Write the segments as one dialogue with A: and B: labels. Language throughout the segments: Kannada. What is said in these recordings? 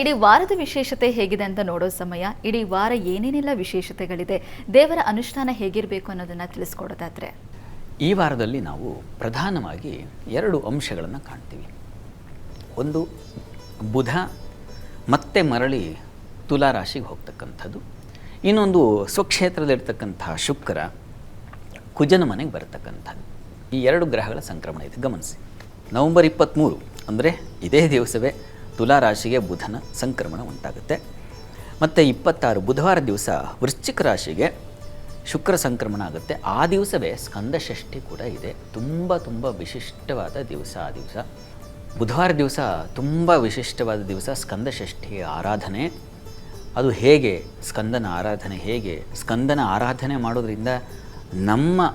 A: ಇಡೀ ವಾರದ ವಿಶೇಷತೆ ಹೇಗಿದೆ ಅಂತ ನೋಡೋ ಸಮಯ, ಇಡೀ ವಾರ ಏನೇನೆಲ್ಲ ವಿಶೇಷತೆಗಳಿದೆ, ದೇವರ ಅನುಷ್ಠಾನ ಹೇಗಿರಬೇಕು ಅನ್ನೋದನ್ನ ತಿಳಿಸ್ಕೊಡೋದಾದ್ರೆ.
B: ಈ ವಾರದಲ್ಲಿ ನಾವು ಪ್ರಧಾನವಾಗಿ ಎರಡು ಅಂಶಗಳನ್ನು ಕಾಣ್ತೀವಿ. ಒಂದು, ಬುಧ ಮತ್ತೆ ಮರಳಿ ತುಲಾ ರಾಶಿಗೆ ಹೋಗ್ತಕ್ಕಂಥದ್ದು. ಇನ್ನೊಂದು ಸ್ವಕ್ಷೇತ್ರದಲ್ಲಿರ್ತಕ್ಕಂಥ ಶುಕ್ರ, ಕುಜನ ಮನೆಗೆ ಬರತಕ್ಕಂಥದ್ದು. ಈ ಎರಡು ಗ್ರಹಗಳ ಸಂಕ್ರಮಣ ಇದೆ. ಗಮನಿಸಿ. ನವಂಬರ್ ಇಪ್ಪತ್ತ್ಮೂರು ಅಂದರೆ ಇದೇ ದಿವಸವೇ ತುಲಾ ರಾಶಿಗೆ ಬುಧನ ಸಂಕ್ರಮಣ ಉಂಟಾಗುತ್ತೆ. ಮತ್ತು ಇಪ್ಪತ್ತಾರು ಬುಧವಾರ ದಿವಸ ವೃಶ್ಚಿಕ ರಾಶಿಗೆ ಶುಕ್ರ ಸಂಕ್ರಮಣ ಆಗುತ್ತೆ. ಆ ದಿವಸವೇ ಸ್ಕಂದ ಷಷ್ಠಿ ಕೂಡ ಇದೆ. ತುಂಬ ತುಂಬ ವಿಶಿಷ್ಟವಾದ ದಿವಸ ಆ ದಿವಸ. ಬುಧವಾರ ದಿವಸ ತುಂಬ ವಿಶಿಷ್ಟವಾದ ದಿವಸ ಸ್ಕಂದ ಷಷ್ಠಿ ಆರಾಧನೆ. ಅದು ಹೇಗೆ ಸ್ಕಂದನ ಆರಾಧನೆ, ಹೇಗೆ ಸ್ಕಂದನ ಆರಾಧನೆ ಮಾಡೋದ್ರಿಂದ ನಮ್ಮ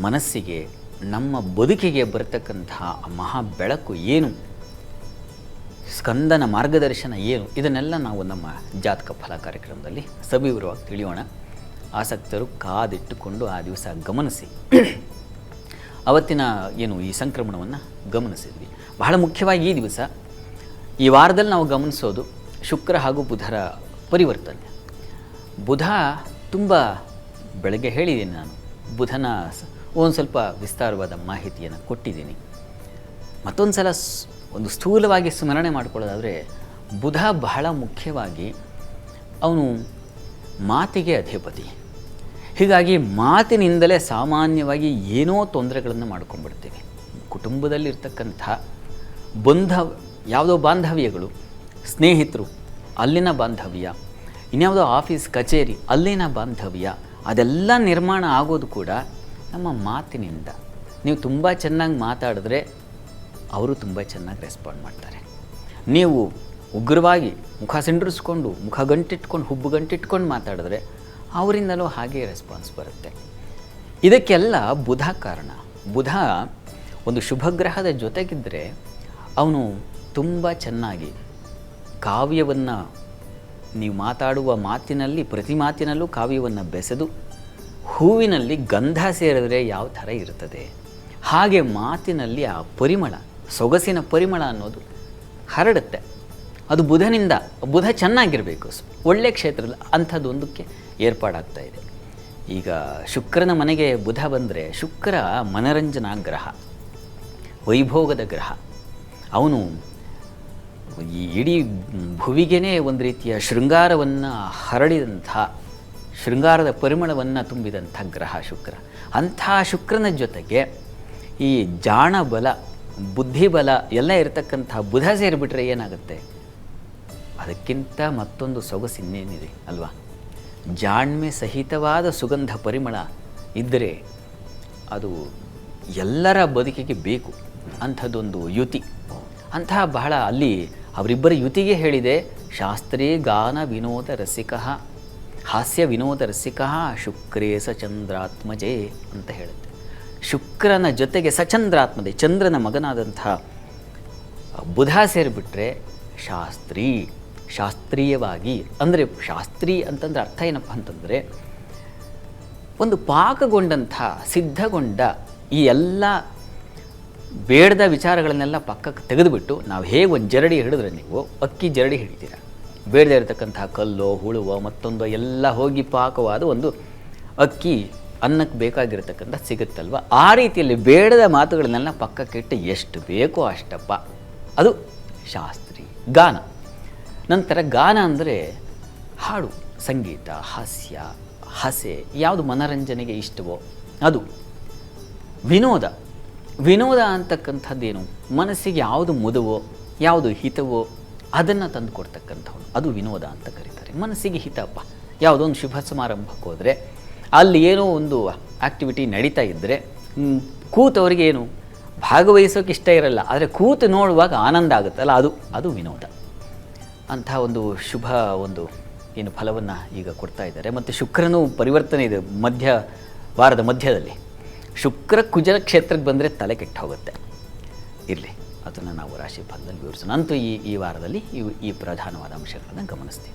B: ಮನಸ್ಸಿಗೆ, ನಮ್ಮ ಬದುಕಿಗೆ ಬರತಕ್ಕಂತಹ ಮಹಾ ಬೆಳಕು ಏನು? ಸ್ಕಂದನ ಮಾರ್ಗದರ್ಶನ ಏನು? ಇದನ್ನೆಲ್ಲ ನಾವು ನಮ್ಮ ಜಾತಕ ಫಲ ಕಾರ್ಯಕ್ರಮದಲ್ಲಿ ಸವಿವರವಾಗಿ ತಿಳಿಯೋಣ. ಆಸಕ್ತರು ಕಾದಿಟ್ಟುಕೊಂಡು ಆ ದಿವಸ ಗಮನಿಸಿ. ಅವತ್ತಿನ ಏನು ಈ ಸಂಕ್ರಮಣವನ್ನು ಗಮನಿಸಿದ್ವಿ. ಬಹಳ ಮುಖ್ಯವಾಗಿ ಈ ದಿವಸ ಈ ವಾರದಲ್ಲಿ ನಾವು ಗಮನಿಸೋದು ಶುಕ್ರ ಹಾಗೂ ಬುಧರ ಪರಿವರ್ತನೆ. ಬುಧ ತುಂಬ ಬೆಳಗ್ಗೆ ಹೇಳಿದ್ದೀನಿ ನಾನು. ಬುಧನ ಒಂದು ಸ್ವಲ್ಪ ವಿಸ್ತಾರವಾದ ಮಾಹಿತಿಯನ್ನು ಕೊಟ್ಟಿದ್ದೀನಿ. ಮತ್ತೊಂದು ಸಲ ಒಂದು ಸ್ಥೂಲವಾಗಿ ಸ್ಮರಣೆ ಮಾಡಿಕೊಳ್ಳೋದಾದರೆ ಬುಧ ಬಹಳ ಮುಖ್ಯವಾಗಿ ಅವನು ಮಾತಿಗೆ ಅಧಿಪತಿ. ಹೀಗಾಗಿ ಮಾತಿನಿಂದಲೇ ಸಾಮಾನ್ಯವಾಗಿ ಏನೋ ತೊಂದರೆಗಳನ್ನು ಮಾಡ್ಕೊಂಡ್ಬಿಡ್ತೀವಿ ಕುಟುಂಬದಲ್ಲಿರ್ತಕ್ಕಂಥ ಬಂಧ ಯಾವುದೋ ಬಾಂಧವ್ಯಗಳು, ಸ್ನೇಹಿತರು, ಅಲ್ಲಿನ ಬಾಂಧವ್ಯ, ಇನ್ಯಾವುದೋ ಆಫೀಸ್, ಕಚೇರಿ, ಅಲ್ಲಿನ ಬಾಂಧವ್ಯ, ಅದೆಲ್ಲ ನಿರ್ಮಾಣ ಆಗೋದು ಕೂಡ ನಮ್ಮ ಮಾತಿನಿಂದ. ನೀವು ತುಂಬ ಚೆನ್ನಾಗಿ ಮಾತಾಡಿದ್ರೆ ಅವರು ತುಂಬ ಚೆನ್ನಾಗಿ ರೆಸ್ಪಾಂಡ್ ಮಾಡ್ತಾರೆ. ನೀವು ಉಗ್ರವಾಗಿ ಮುಖ ಸಿಂಡ್ರಿಸ್ಕೊಂಡು, ಮುಖ ಗಂಟಿಟ್ಕೊಂಡು, ಹುಬ್ಬು ಗಂಟಿಟ್ಕೊಂಡು ಮಾತಾಡಿದ್ರೆ ಅವರಿಂದಲೂ ಹಾಗೆ ರೆಸ್ಪಾನ್ಸ್ ಬರುತ್ತೆ. ಇದಕ್ಕೆಲ್ಲ ಬುಧ ಕಾರಣ. ಬುಧ ಒಂದು ಶುಭಗ್ರಹದ ಜೊತೆಗಿದ್ದರೆ ಅವನು ತುಂಬ ಚೆನ್ನಾಗಿ ಕಾವ್ಯವನ್ನು ನೀವು ಮಾತಾಡುವ ಮಾತಿನಲ್ಲಿ, ಪ್ರತಿ ಮಾತಿನಲ್ಲೂ ಕಾವ್ಯವನ್ನು ಬೆಸೆದು, ಹೂವಿನಲ್ಲಿ ಗಂಧ ಸೇರಿದ್ರೆ ಯಾವ ಥರ ಇರ್ತದೆ? ಹಾಗೆ ಮಾತಿನಲ್ಲಿ ಆ ಪರಿಮಳ ಸೊಗಸಿನ ಪರಿಮಳ ಅನ್ನೋದು ಹರಡುತ್ತೆ. ಅದು ಬುಧನಿಂದ, ಬುಧ ಚೆನ್ನಾಗಿರಬೇಕು. ಒಳ್ಳೆಯ ಒಳ್ಳೆ ಕ್ಷೇತ್ರದಲ್ಲಿ ಅಂಥದ್ದೊಂದಕ್ಕೆ ಏರ್ಪಾಡಾಗ್ತಾ ಇದೆ. ಈಗ ಶುಕ್ರನ ಮನೆಗೆ ಬುಧ ಬಂದರೆ ಶುಕ್ರ ಮನರಂಜನಾ ಗ್ರಹ, ವೈಭೋಗದ ಗ್ರಹ. ಅವನು ಈ ಇಡೀ ಭುವಿಗೆನೇ ಒಂದು ರೀತಿಯ ಶೃಂಗಾರವನ್ನು ಹರಡಿದಂಥ, ಶೃಂಗಾರದ ಪರಿಮಳವನ್ನು ತುಂಬಿದಂಥ ಗ್ರಹ ಶುಕ್ರ. ಅಂಥ ಶುಕ್ರನ ಜೊತೆಗೆ ಈ ಜಾಣ ಬಲ ಬುದ್ಧಿಬಲ ಎಲ್ಲ ಇರತಕ್ಕಂತಹ ಬುಧ ಸೇರಿಬಿಟ್ರೆ ಏನಾಗುತ್ತೆ? ಅದಕ್ಕಿಂತ ಮತ್ತೊಂದು ಸೊಗಸು ಇನ್ನೇನಿದೆ, ಅಲ್ವಾ? ಜಾಣ್ಮೆ ಸಹಿತವಾದ ಸುಗಂಧ ಪರಿಮಳ ಇದ್ದರೆ ಅದು ಎಲ್ಲರ ಬದುಕಿಗೆ ಬೇಕು ಅಂಥದ್ದೊಂದು ಯುತಿ. ಅಂತಹ ಬಹಳ ಅಲ್ಲಿ ಅವರಿಬ್ಬರ ಯುತಿಗೆ ಹೇಳಿದೆ, ಶಾಸ್ತ್ರೀ ಗಾನ ವಿನೋದ ರಸಿಕ, ಹಾಸ್ಯ ವಿನೋದ ರಸಿಕ ಶುಕ್ರೇಸ ಚಂದ್ರಾತ್ಮಜೇ ಅಂತ ಹೇಳುತ್ತೆ. ಶುಕ್ರನ ಜೊತೆಗೆ ಸಚಂದ್ರಾತ್ಮದೇ, ಚಂದ್ರನ ಮಗನಾದಂಥ ಬುಧ ಸೇರಿಬಿಟ್ರೆ ಶಾಸ್ತ್ರಿ, ಶಾಸ್ತ್ರೀಯವಾಗಿ, ಅಂದರೆ ಶಾಸ್ತ್ರಿ ಅಂತಂದ್ರೆ ಅರ್ಥ ಏನಪ್ಪ ಅಂತಂದರೆ, ಒಂದು ಪಾಕಗೊಂಡಂಥ, ಸಿದ್ಧಗೊಂಡ ಈ ಎಲ್ಲ ಬೇಡದ ವಿಚಾರಗಳನ್ನೆಲ್ಲ ಪಕ್ಕಕ್ಕೆ ತೆಗೆದುಬಿಟ್ಟು ನಾವು ಹೇಗೆ ಒಂದು ಜರಡಿ ಹಿಡಿದ್ರೆ ನೀವು, ಅಕ್ಕಿ ಜರಡಿ ಹಿಡಿತೀರ. ಬೇಡದೇ ಇರತಕ್ಕಂಥ ಕಲ್ಲೋ, ಹುಳುವೋ, ಮತ್ತೊಂದು ಎಲ್ಲ ಹೋಗಿ ಪಾಕವಾದ ಒಂದು ಅಕ್ಕಿ ಅನ್ನಕ್ಕೆ ಬೇಕಾಗಿರ್ತಕ್ಕಂಥ ಸಿಗುತ್ತಲ್ವ? ಆ ರೀತಿಯಲ್ಲಿ ಬೇಡದ ಮಾತುಗಳನ್ನೆಲ್ಲ ಪಕ್ಕಕ್ಕಿಟ್ಟು ಎಷ್ಟು ಬೇಕೋ ಅಷ್ಟಪ್ಪ. ಅದು ಶಾಸ್ತ್ರಿ ಗಾನ. ನಂತರ ಗಾನ ಅಂದರೆ ಹಾಡು, ಸಂಗೀತ, ಹಾಸ್ಯ, ಹಸೆ, ಯಾವುದು ಮನರಂಜನೆಗೆ ಇಷ್ಟವೋ ಅದು. ವಿನೋದ. ವಿನೋದ ಅಂತಕ್ಕಂಥದ್ದೇನು? ಮನಸ್ಸಿಗೆ ಯಾವುದು ಮುದವೋ, ಯಾವುದು ಹಿತವೋ ಅದನ್ನು ತಂದು ಕೊಡ್ತಕ್ಕಂಥವ್ನು ಅದು ವಿನೋದ ಅಂತ ಕರೀತಾರೆ. ಮನಸ್ಸಿಗೆ ಹಿತಪ್ಪ. ಯಾವುದೋ ಒಂದು ಶುಭ ಸಮಾರಂಭಕ್ಕೆ ಹೋದರೆ ಅಲ್ಲಿ ಏನೋ ಒಂದು ಆ್ಯಕ್ಟಿವಿಟಿ ನಡೀತಾ ಇದ್ದರೆ ಕೂತವರಿಗೆ ಏನು ಭಾಗವಹಿಸೋಕೆ ಇಷ್ಟ ಇರಲ್ಲ. ಆದರೆ ಕೂತು ನೋಡುವಾಗ ಆನಂದ ಆಗುತ್ತಲ್ಲ, ಅದು ಅದು ವಿನೋದ. ಅಂತಹ ಒಂದು ಶುಭ ಒಂದು ಏನು ಫಲವನ್ನು ಈಗ ಕೊಡ್ತಾ ಇದ್ದಾರೆ. ಮತ್ತು ಶುಕ್ರನೂ ಪರಿವರ್ತನೆ ಇದೆ ಮಧ್ಯ, ವಾರದ ಮಧ್ಯದಲ್ಲಿ. ಶುಕ್ರ ಕುಜರ ಕ್ಷೇತ್ರಕ್ಕೆ ಬಂದರೆ ತಲೆ ಕೆಟ್ಟು ಹೋಗುತ್ತೆ. ಇರಲಿ, ಅದನ್ನು ನಾವು ರಾಶಿ ಫಲದಲ್ಲಿ ವಿವರಿಸೋಣ. ಅಂತೂ ಈ ಈ ವಾರದಲ್ಲಿ ಇವು ಈ ಪ್ರಧಾನವಾದ ಅಂಶಗಳನ್ನು ಗಮನಿಸ್ತೀವಿ.